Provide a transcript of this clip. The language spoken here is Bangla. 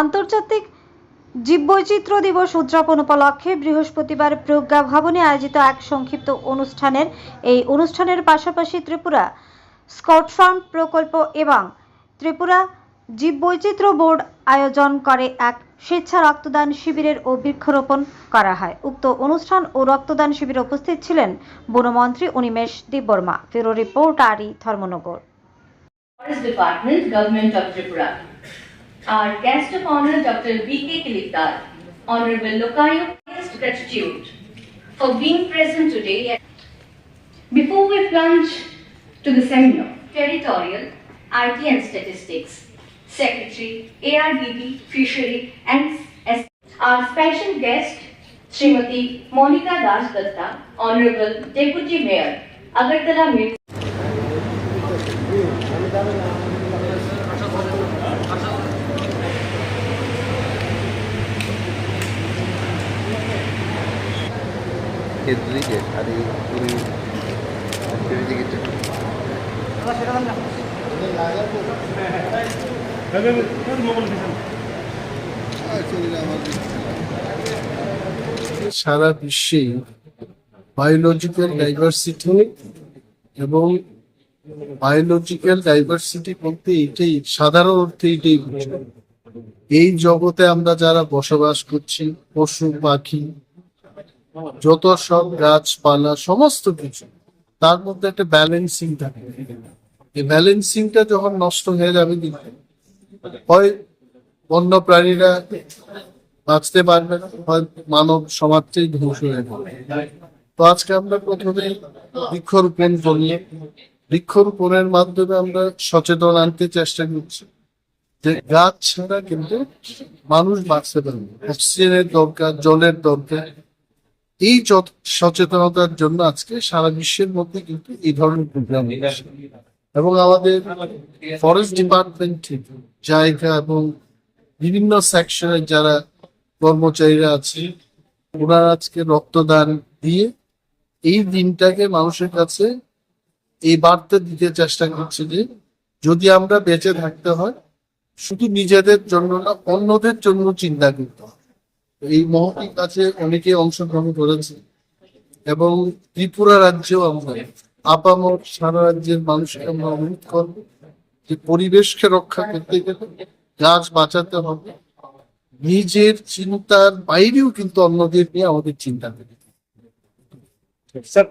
আন্তর্জাতিক জীববৈচিত্র্য দিবস উদযাপন উপলক্ষে বৃহস্পতিবার প্রজ্ঞা ভবনে আয়োজিত এক সংক্ষিপ্ত অনুষ্ঠানের এই অনুষ্ঠানের পাশাপাশি ত্রিপুরা স্কট ফার্ম প্রকল্প এবং ত্রিপুরা জীববৈচিত্র্য বোর্ড আয়োজন করে এক স্বেচ্ছা রক্তদান শিবিরের ও বৃক্ষরোপণ করা হয়। উক্ত অনুষ্ঠান ও রক্তদান শিবিরে উপস্থিত ছিলেন বনমন্ত্রী অনিমেষ দেববর্মা। ফেরো রিপোর্ট আরি Dharmanagar. Department, Government of Tripura. Our guest of honor, Dr. V.K. Kilikdar, Honorable Lokayo, highest gratitude for being present today. Before we plunge to the seminar, territorial, IT and statistics, Secretary, ARDB, Fishery and S. Our special guest, Srimati Monica Das Datta, Honorable Deputy Mayor, Agartala Municipal. সারা বিশ্বে বায়োলজিক্যাল ডাইভার্সিটি এবং বায়োলজিক্যাল ডাইভার্সিটি বলতে এটাই, সাধারণ অর্থে এটাই এই জগতে আমরা যারা বসবাস করছি, পশু, পাখি যত সব গাছপালা, সমস্ত কিছু, তার মধ্যে একটা ব্যালেন্সিং থাকে। এই ব্যালেন্সিংটা যখন নষ্ট হয়ে যাবে হয় বন্য প্রাণীরা বাঁচতে পারবে না, হয় মানব সমাজটাই ধ্বংস হয়ে যাবে। তো আজকে আমরা প্রথমে বৃক্ষরোপণ করি। বৃক্ষরোপণের মাধ্যমে আমরা সচেতন আনতে চেষ্টা করছি যে গাছ ছাড়া কিন্তু মানুষ বাঁচতে পারবে। অক্সিজেনের দরকার, জলের দরকার। এই সচেতনতার জন্য আজকে সারা বিশ্বের মধ্যে কিন্তু এই ধরনের প্রোগ্রাম এবং আমাদের ফরেস্ট ডিপার্টমেন্ট জায়গা এবং বিভিন্ন সেকশনের যারা কর্মচারীরা আছে, ওনারা আজকে রক্তদান দিয়ে এই দিনটাকে মানুষের কাছে এই বার্তা দিতে চেষ্টা করছে যে, যদি আমরা বেঁচে থাকতে হয়, শুধু নিজেদের জন্য না, অন্যদের জন্য চিন্তা করতে হয় এই মহতি কাছে অনেকে অংশগ্রহণ করেছে এবং ত্রিপুরা রাজ্যেও আমরা, আপামর সারা রাজ্যের মানুষকে আমরা অনুরোধ করব যে পরিবেশকে রক্ষা করতে গেলে গাছ বাঁচাতে হবে নিজের চিন্তার বাইরেও কিন্তু অন্যদের নিয়ে আমাদের চিন্তা করতে। স্যার